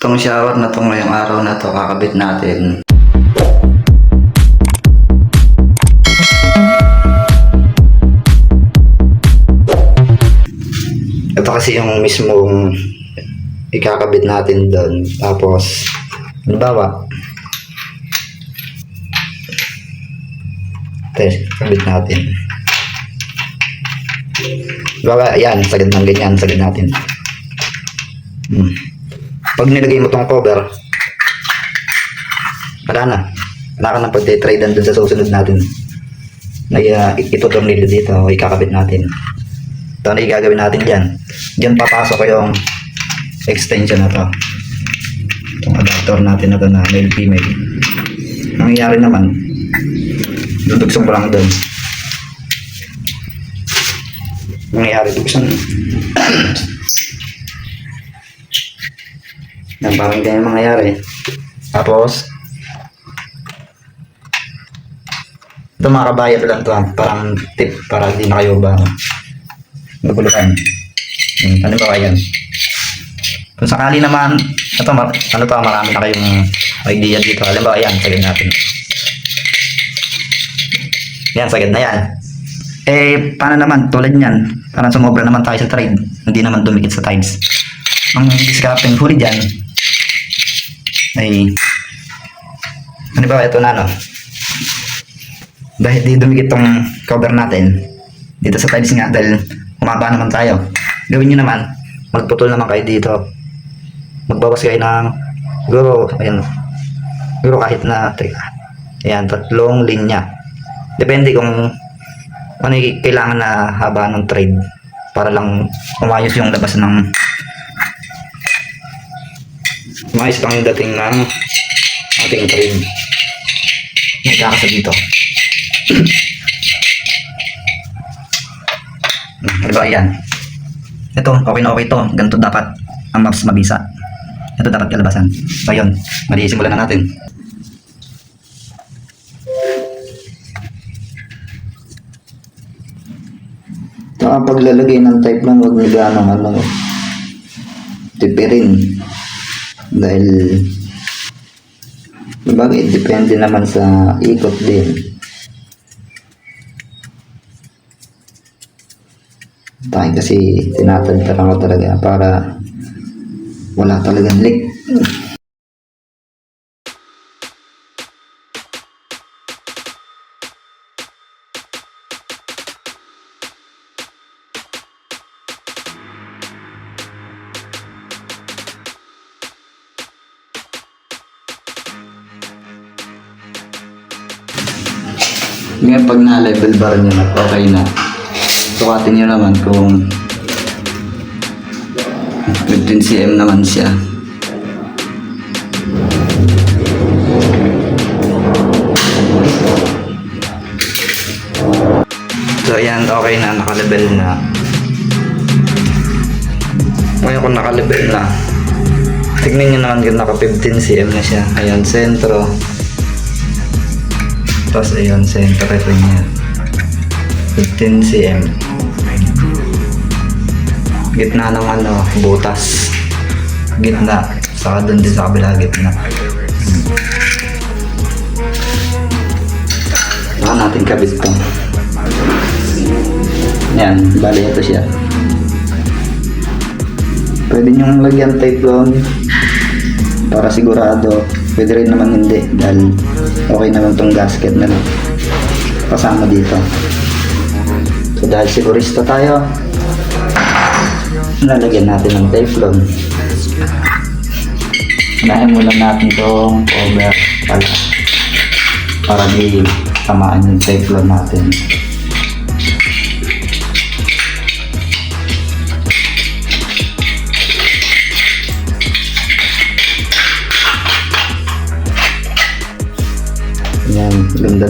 Itong shower na to ngayong araw na to, kakabit natin. Ito kasi yung mismong ikakabit natin doon. Tapos, halimbawa, ito, kabit natin. Halimbawa, yan, sagad ng ganyan, sagad natin. Hmm. Pag nilagay mo tong cover, wala na. Wala ka nang pagtitrade dun sa susunod natin. Na uh, itutornilyo dito, ikakabit natin. Ito na gagawin natin dyan. Dyan papasok ko yung extension na to. Itong adapter natin na to na male female. Nangyayari naman, dudugsong ko lang doon. Nangyayari dugsan. Yan, parang ganyan mangyayari. Tapos, ito mga kabayad lang to, ah. parang tip para hindi na kayo ba naguluhan. Hmm, ano ba yan? Kung sakali naman, ito, ano pa, marami na kayong idea dito. Alam ba, yan, sagad natin. Yan, sagad na yan. Eh, paano naman, tulad niyan, parang sumobra naman tayo sa trade. Hindi naman dumikit sa tides. Ang discarding huli dyan, ay, ano ba, ito na, no? Dahil di dumikit tong cover natin, dito sa tiles nga, dahil umaba naman tayo. Gawin nyo naman, magputol naman kayo dito. Magbawas kayo ng, siguro, ayan, siguro kahit na, teka, ayan, tatlong linya. Depende kung ano yung kailangan na haba ng trade para lang umayos yung labas ng umayos lang yung dating ng ating trade. Nagkakasa dito. Hmm, ba yan? Ito, okay na okay to. Ganito dapat ang maps mabisa. Ito dapat kalabasan. So yun, mali simulan na natin. Ito ang paglalagay ng type lang, huwag nila ng ano, tipirin. Dahil, bagay, depende naman sa ikot din. Tayo kasi tinatantaran ko talaga para wala talagang leak. Ngayon pag na-level bar nyo na, okay na. Sukatin nyo naman kung 15 cm naman siya. So ayan, okay na, naka-level na. Ngayon kung naka-level na, tignan nyo naman kung naka 15 cm na siya. Ayan, sentro. Tapos ayun, center ito niya. 15 cm. Gitna ng ano, butas. Gitna. Saka doon din sa kabila, gitna. Saka natin kabit to. Yan, bali ito siya. Pwede niyong lagyan tape doon para sigurado. Pwede rin naman hindi dahil okay naman tong gasket na lang. kasama dito. So dahil sigurista tayo, lalagyan natin ng teflon. Unahin muna natin itong cover para, para di tamaan yung teflon natin.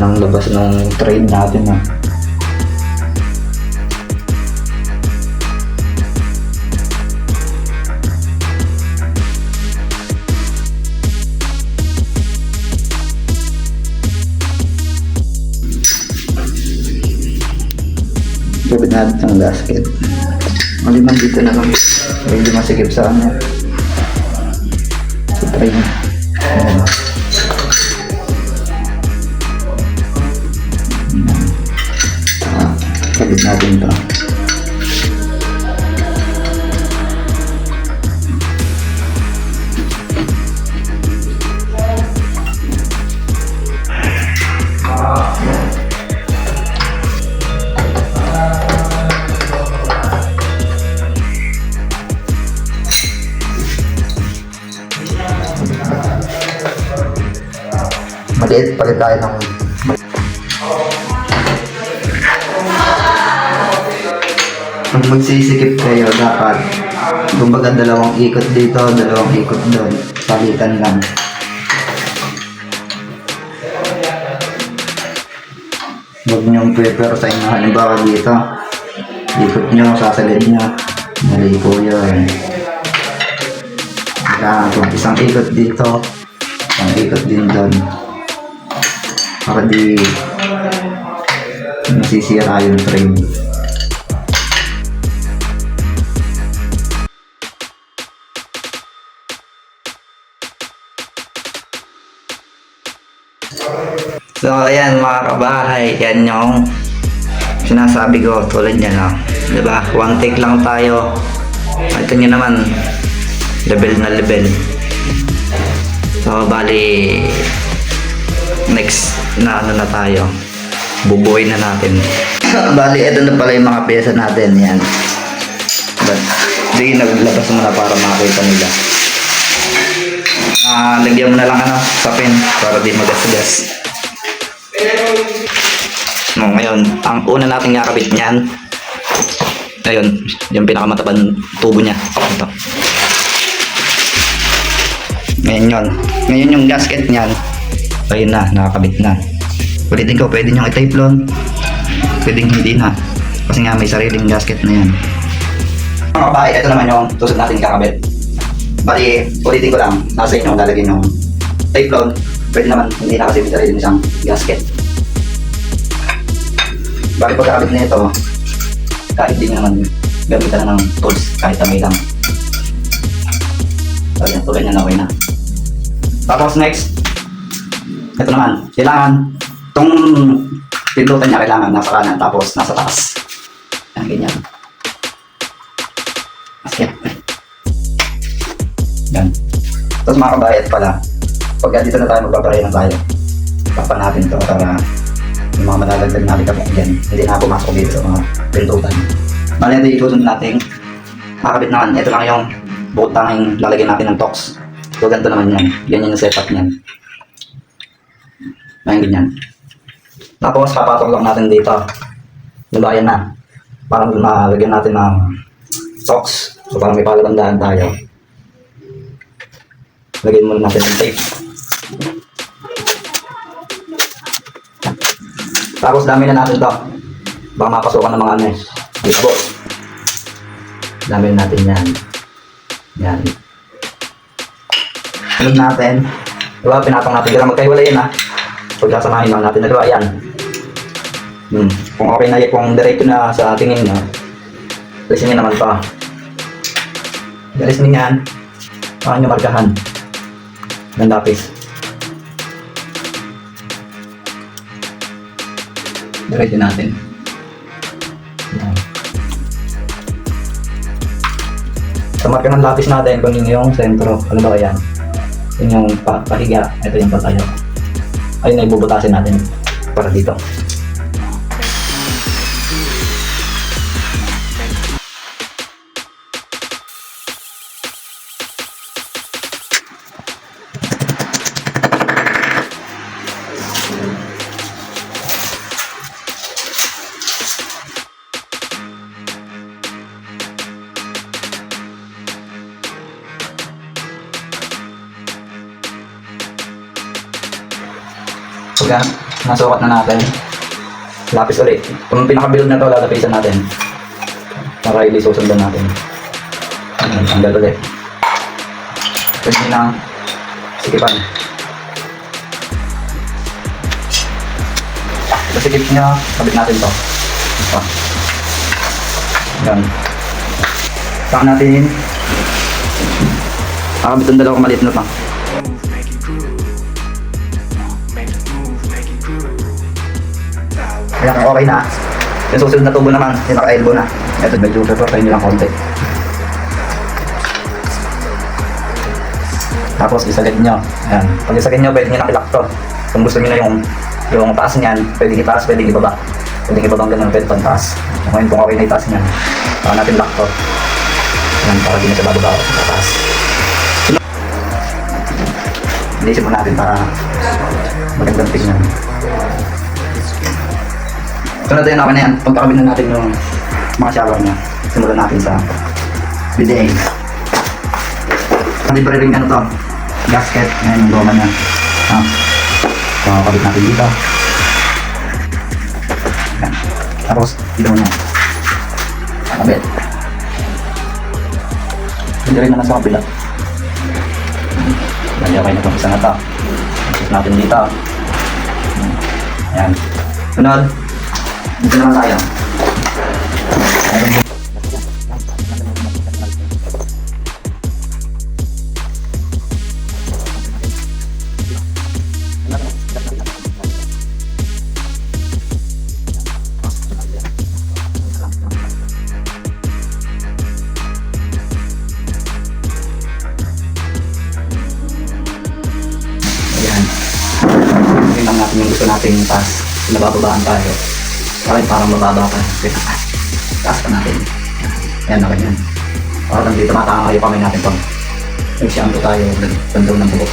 Ganda ng labas ng trade natin ah. Gawin natin ang gasket. Maliman dito na lang. Medyo masikip sa kanya. Sa tray. Ayan. Natin ito. Maliit pa rin tayo ng Pag magsisikip kayo, dapat kumbaga dalawang ikot dito, dalawang ikot doon. Palitan lang. Huwag niyong prepare sa inyo. Halimbawa dito, ikot niyo, sasagad niyo. Mali po yun. Kaya kung isang ikot dito, isang ikot din doon. Para di nasisira yung frame. So, ayan mga kabahay, yan yung sinasabi ko tulad niya, no? Diba? One take lang tayo. Ito nyo naman, level na level. So, bali, next na ano na tayo. Bubuhay na natin. bali, ito na pala yung mga pyesa natin. Yan. But, di naglabas muna para makita nila. Ah, lagyan mo na lang ano, sa pin para di magasgas. No, ngayon, ang una nating nakabit niyan, ayun, yung pinakamatabang tubo niya. Ito. Ngayon yun. Ngayon yung gasket niyan, ayun na, nakakabit na. Ulitin ko, pwede nyo i-typelon, pwedeng hindi na. Kasi nga may sariling gasket na yan. Mga kabahay, ito naman yung susunod natin kakabit. Bali, ulitin ko lang, nasa inyo lalagyan yung typelon, pwede naman hindi na kasi may sariling isang gasket. Bali pagkakabit na ito, kahit di nyo naman gamitan na ng tools, kahit tamay lang. So yan, tulad yan okay na. Tapos next, ito naman, kailangan, itong pindutan niya kailangan nasa kanan, tapos nasa taas. Yan, ganyan. Okay. Yan. Tapos mga kabayat pala, pag dito na tayo magpaparay na tayo, tapan natin ito para mga malalagdag natin kapag dyan, hindi na pumasok dito sa mga pintutan. Bali ito itusunod natin, makakabit naman, ito lang yung bukod tanging lalagyan natin ng tox. So ganito naman yan, ganyan yung setup niyan. Ngayon ganyan. Tapos papatok lang natin dito. Diba yan na. Para malagyan natin ng tox. So para may palabandaan tayo. Lagyan muna natin ng tape. Tapos dami na natin to. Baka mapasukan ng mga ano eh. Po. Dami na natin yan. Yan. Sunod natin. Diba, pinatong natin. Kaya magkahiwalayin ha. Pagkasamahin lang natin. Diba, yan. Hmm. Kung okay na yan, kung direct na sa tingin nyo, alisin naman to. Alisin nyo yan. Saka nyo markahan. Ng lapis. Diretso natin. Yan. Sa marka ng lapis natin, kung yun yung sentro, ano ba yan? Yun yung pa pahiga, ito yung patayo. Ayun na ibubutasin natin para dito. Pagka nasukat na natin, lapis ulit. Kung pinakabilog na to, lalapisan natin. Para ili susundan natin. Ayan, tanggal ulit. Pwede na sikipan. Sa sikip niya, kabit natin to. Ito. Yan. Saka natin Kakabit yung dalawang maliit na to. Kaya kung okay na, yung susunod na tubo naman, yung naka-elbow na. Ito, medyo prepare nyo lang konti. Tapos isagad nyo. Ayan. Pag isagad nyo, pwede nyo nang ilak to. Kung gusto nyo na yung yung taas niyan, pwede itaas, pwede ibaba. Pwede ibaba ganun, pwede pang taas. Ngayon kung okay na itaas niyan, saka natin lock to. Ayan, para di na siya bababa o tataas. Inisip mo natin para magandang tingnan. So natin yung okay na yan. Pagkakabit na natin yung mga shower niya. Simulan natin sa bidet. Hindi pa rin ano to, gasket. Ngayon yung goma niya. Ha? So, kabit natin dito. Yan. Tapos, dito niya. Kabit. Hindi rin naman sa kabila. Yan, okay na itong isa na to. Natin dito. Yan. Sunod. Dito naman tayo. Ayan. Tingnan natin yung gusto natin yung taas. Nabababaan tayo. Parang parang mababa pa. Wait, taas. Taas pa natin. Ayan, okay yan. Parang dito matangayo kamay natin pag nag-shampoo tayo. Nagbandaw ng buhok.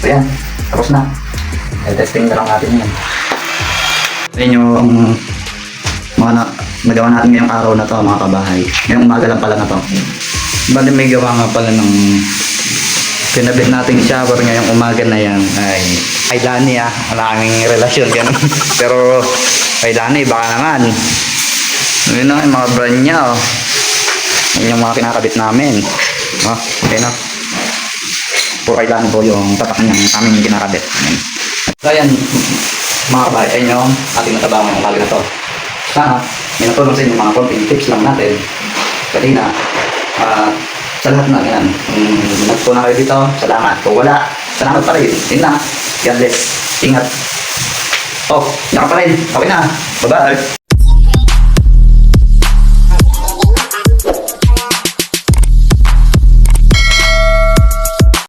So yan. Tapos na. Eh, testing na lang natin yan. Ayan yung mga na, nagawa natin ngayong araw na to mga kabahay. Ngayong umaga lang pala na to. Bali may gawa nga pala ng pinabit nating shower ngayong umaga na yan ay ay Lani ah. Wala kaming relasyon ganun. Pero kay Lani baka naman. Yun na yung mga brand niya oh. Yun yung mga kinakabit namin. Oh, okay na. Po kay Lani po yung tatak niyang aming kinakabit. Ayan. So ayan, mga kabay, ayun yung ating natabang ngayong umaga na to. Sana, may natulong sa inyo mga konting tips lang natin. Kanina, ah, sa lahat na yan. Kung nagpunta kayo dito, salamat. Kung wala, salamat pa rin. Yun na. God bless. Ingat. Oh, naka pa rin. Okay na. Bye-bye.